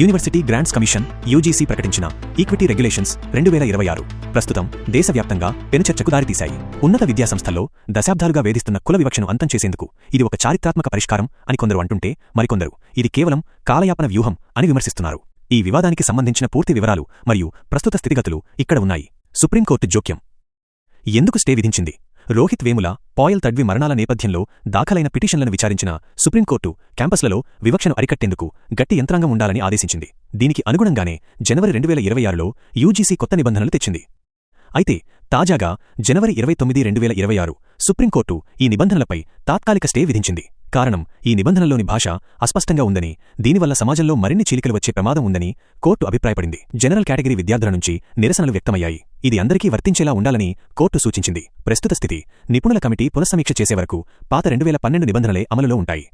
University grants commission UGC ప్రకటించిన equity regulations రెండు వేల ఇరవై ఆరు. ప్రస్తుతం దేశవ్యాప్తంగా పెనుచర్చకు దారితీశాయి. ఉన్నత విద్యాసంస్థల్లో దశాబ్దాలుగా వేధిస్తున్న కుల వివక్షను అంతం చేసేందుకు ఇది ఒక చారిత్రాత్మక పరిష్కారం అని కొందరు అంటుంటే మరికొందరు ఇది కేవలం కాలయాపన వ్యూహం అని విమర్శిస్తున్నారు. ఈ వివాదానికి సంబంధించిన పూర్తి వివరాలు మరియు ప్రస్తుత స్థితిగతులు ఇక్కడ ఉన్నాయి. సుప్రీంకోర్టు జోక్యం. ఎందుకు స్టే విధించింది? రోహిత్ వేముల పాయల్ తడ్వి మరణాల నేపథ్యంలో దాఖలైన పిటిషన్లను విచారించిన సుప్రీంకోర్టు క్యాంపస్లలో వివక్షను అరికట్టేందుకు గట్టి యంత్రాంగం ఉండాలని ఆదేశించింది. దీనికి అనుగుణంగానే జనవరి రెండు వేల ఇరవై ఆరులో యూజీసీ కొత్త నిబంధనలు తెచ్చింది. అయితే తాజాగా జనవరి ఇరవై తొమ్మిది రెండు వేల ఇరవై ఆరు సుప్రీంకోర్టు ఈ నిబంధనలపై తాత్కాలిక స్టే విధించింది. కారణం ఈ నిబంధనల్లోని భాష అస్పష్టంగా ఉందని దీనివల్ల సమాజంలో మరిన్ని చీలికలు వచ్చే ప్రమాదం ఉందని కోర్టు అభిప్రాయపడింది. జనరల్ కేటగిరీ విద్యార్థుల నుంచి నిరసనలు వ్యక్తమయ్యాయి. ఇది అందరికీ వర్తించేలా ఉండాలని కోర్టు సూచించింది. ప్రస్తుత స్థితి నిపుణుల కమిటీ పునఃసమీక్ష చేసే వరకు పాత రెండువేల పన్నెండు నిబంధనలే అమలులో ఉంటాయి.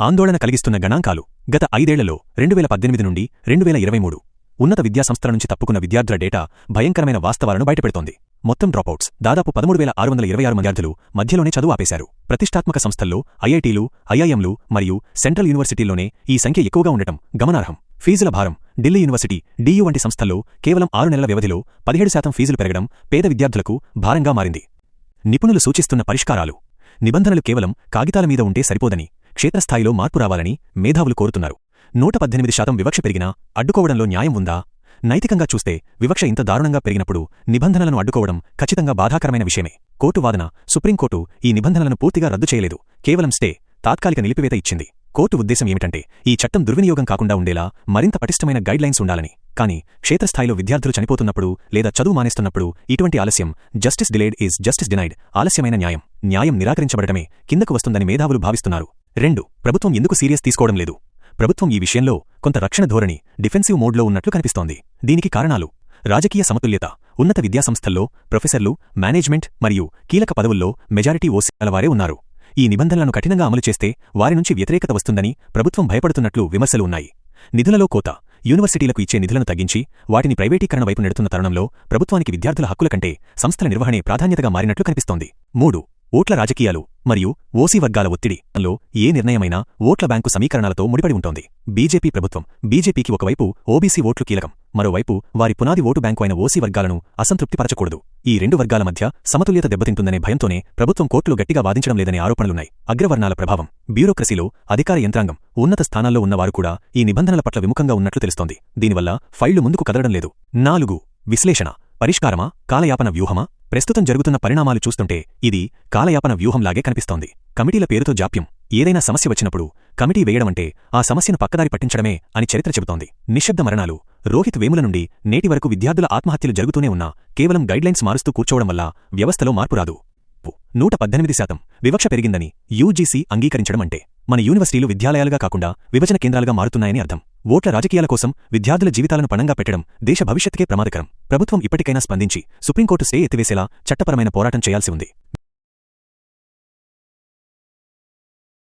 ఆందోళన కలిగిస్తున్న గణాంకాలు గత ఐదేళ్ళలో రెండువేల పద్దెనిమిది నుండి రెండువేల ఇరవై మూడు ఉన్నత విద్యాసంస్థల నుంచి తప్పుకున్న విద్యార్థుల డేటా భయంకరమైన వాస్తవాలను బయటపెడుతోంది. మొత్తం డ్రాపౌట్స్ దాదాపు పదమూడు వేల ఆరు వందల ఇరవై ఆరు విద్యార్థులు మధ్యలోనే చదువు ఆపేశారు. ప్రతిష్టాత్మక సంస్థల్లో ఐఐటీలు ఐఐఎంలు మరియు సెంట్రల్ యూనివర్సిటీల్లోనే ఈ సంఖ్య ఎక్కువగా ఉండటం గమనార్హం. ఫీజుల భారం ఢిల్లీ యూనివర్సిటీ డీయూ వంటి సంస్థల్లో కేవలం ఆరు నెలల వ్యవధిలో పదిహేడు శాతం ఫీజులు పెరగడం పేద విద్యార్థులకు భారంగా మారింది. నిపుణులు సూచిస్తున్న పరిష్కారాలు. నిబంధనలు కేవలం కాగితాల మీద ఉంటే సరిపోదని క్షేత్రస్థాయిలో మార్పు రావాలని మేధావులు కోరుతున్నారు. నూట పద్దెనిమిది శాతం వివక్ష పెరిగినా అడ్డుకోవడంలో న్యాయం ఉందా? నైతికంగా చూస్తే వివక్ష ఇంత దారుణంగా పెరిగినప్పుడు నిబంధనలను అడ్డుకోవడం ఖచ్చితంగా బాధాకరమైన విషయమే. కోర్టు వాదన సుప్రీంకోర్టు ఈ నిబంధనలను పూర్తిగా రద్దు చేయలేదు. కేవలం స్టే తాత్కాలిక నిలిపివేత ఇచ్చింది. కోర్టు ఉద్దేశం ఏమిటంటే ఈ చట్టం దుర్వినియోగం కాకుండా ఉండేలా మరింత పటిష్టమైన గైడ్లైన్స్ ఉండాలని. కానీ క్షేత్రస్థాయిలో విద్యార్థులు చనిపోతున్నప్పుడు లేదా చదువు మానేస్తున్నప్పుడు ఇటువంటి ఆలస్యం justice delayed is justice denied ఆలస్యమైన న్యాయం న్యాయం నిరాకరించబడటమే కిందకు వస్తుందని మేధావులు భావిస్తున్నారు. రెండు ప్రభుత్వం ఎందుకు సీరియస్ తీసుకోవడం లేదు? ప్రభుత్వం ఈ విషయంలో కొంత రక్షణ ధోరణి డిఫెన్సివ్ మోడ్లో ఉన్నట్లు కనిపిస్తోంది. దీనికి కారణాలు రాజకీయ సమతుల్యత ఉన్నత విద్యాసంస్థల్లో ప్రొఫెసర్లు మేనేజ్మెంట్ మరియు కీలక పదవుల్లో మెజారిటీ ఓసీ వారే ఉన్నారు. ఈ నిబంధనలను కఠినంగా అమలు చేస్తే వారి నుంచి వ్యతిరేకత వస్తుందని ప్రభుత్వం భయపడుతున్నట్లు విమర్శలు ఉన్నాయి. నిధులలో కోత యూనివర్సిటీలకు ఇచ్చే నిధులను తగ్గించి వాటిని ప్రైవేటీకరణ వైపు నెడుతున్న తరుణంలో ప్రభుత్వానికి విద్యార్థుల హక్కుల కంటే సంస్థల నిర్వహణే ప్రాధాన్యతగా మారినట్లు కనిపిస్తోంది. మూడు ఓట్ల రాజకీయాలు మరియు ఓసీ వర్గాల ఒత్తిడి లో ఏ నిర్ణయమైనా ఓట్ల బ్యాంకు సమీకరణాలతో ముడిపడి ఉంటోంది. బీజేపీ ప్రభుత్వం బీజేపీకి ఒకవైపు ఓబీసీ ఓట్లు కీలకం మరోవైపు వారి పునాది ఓటు బ్యాంకు అయిన ఓసీ వర్గాలను అసంతృప్తిపరచకూడదు ఈ రెండు వర్గాల మధ్య సమతుల్యత దెబ్బతింటుందనే భయంతోనే ప్రభుత్వం కోర్టులు గట్టిగా వాదించడం లేదనే ఆరోపణలున్నాయి. అగ్రవర్ణాల ప్రభావం బ్యూరోక్రసీలో అధికార యంత్రాంగం ఉన్నత స్థానాల్లో ఉన్నవారు కూడా ఈ నిబంధనల పట్ల విముఖంగా ఉన్నట్లు తెలుస్తోంది. దీనివల్ల ఫైళ్ళు ముందుకు కదలడం లేదు. నాలుగు విశ్లేషణ పరిష్కారమా కాలయాపన వ్యూహమా? ప్రస్తుతం జరుగుతున్న పరిణామాలు చూస్తుంటే ఇది కాలయాపన వ్యూహంలాగే కనిపిస్తోంది. కమిటీల పేరుతో జాప్యం. ఏదైనా సమస్య వచ్చినప్పుడు కమిటీ వేయడమంటే ఆ సమస్యను పక్కదారి పట్టించడమే అని చరిత్ర చెబుతోంది. నిశ్శబ్ద మరణాలు రోహిత్ వేముల నుండి నేటి వరకు విద్యార్థుల ఆత్మహత్యలు జరుగుతూనే ఉన్నా కేవలం గైడ్లైన్స్ మారుస్తూ కూర్చోవడం వల్ల వ్యవస్థలో మార్పు రాదు. నూట పద్దెనిమిది శాతం వివక్ష పెరిగిందని యూజీసీ అంగీకరించడం అంటే మన యూనివర్సిటీలు విద్యాలయాలుగా కాకుండా విభజన కేంద్రాలుగా మారుతున్నాయని అర్థం. ఓట్ల రాజకీయాల కోసం విద్యార్థుల జీవితాలను పణంగా పెట్టడం దేశ భవిష్యత్తుకే ప్రమాదకరం. ప్రభుత్వం ఇప్పటికైనా స్పందించి సుప్రీంకోర్టు స్టే ఎత్తివేసేలా చట్టపరమైన పోరాటం చేయాల్సి ఉంది.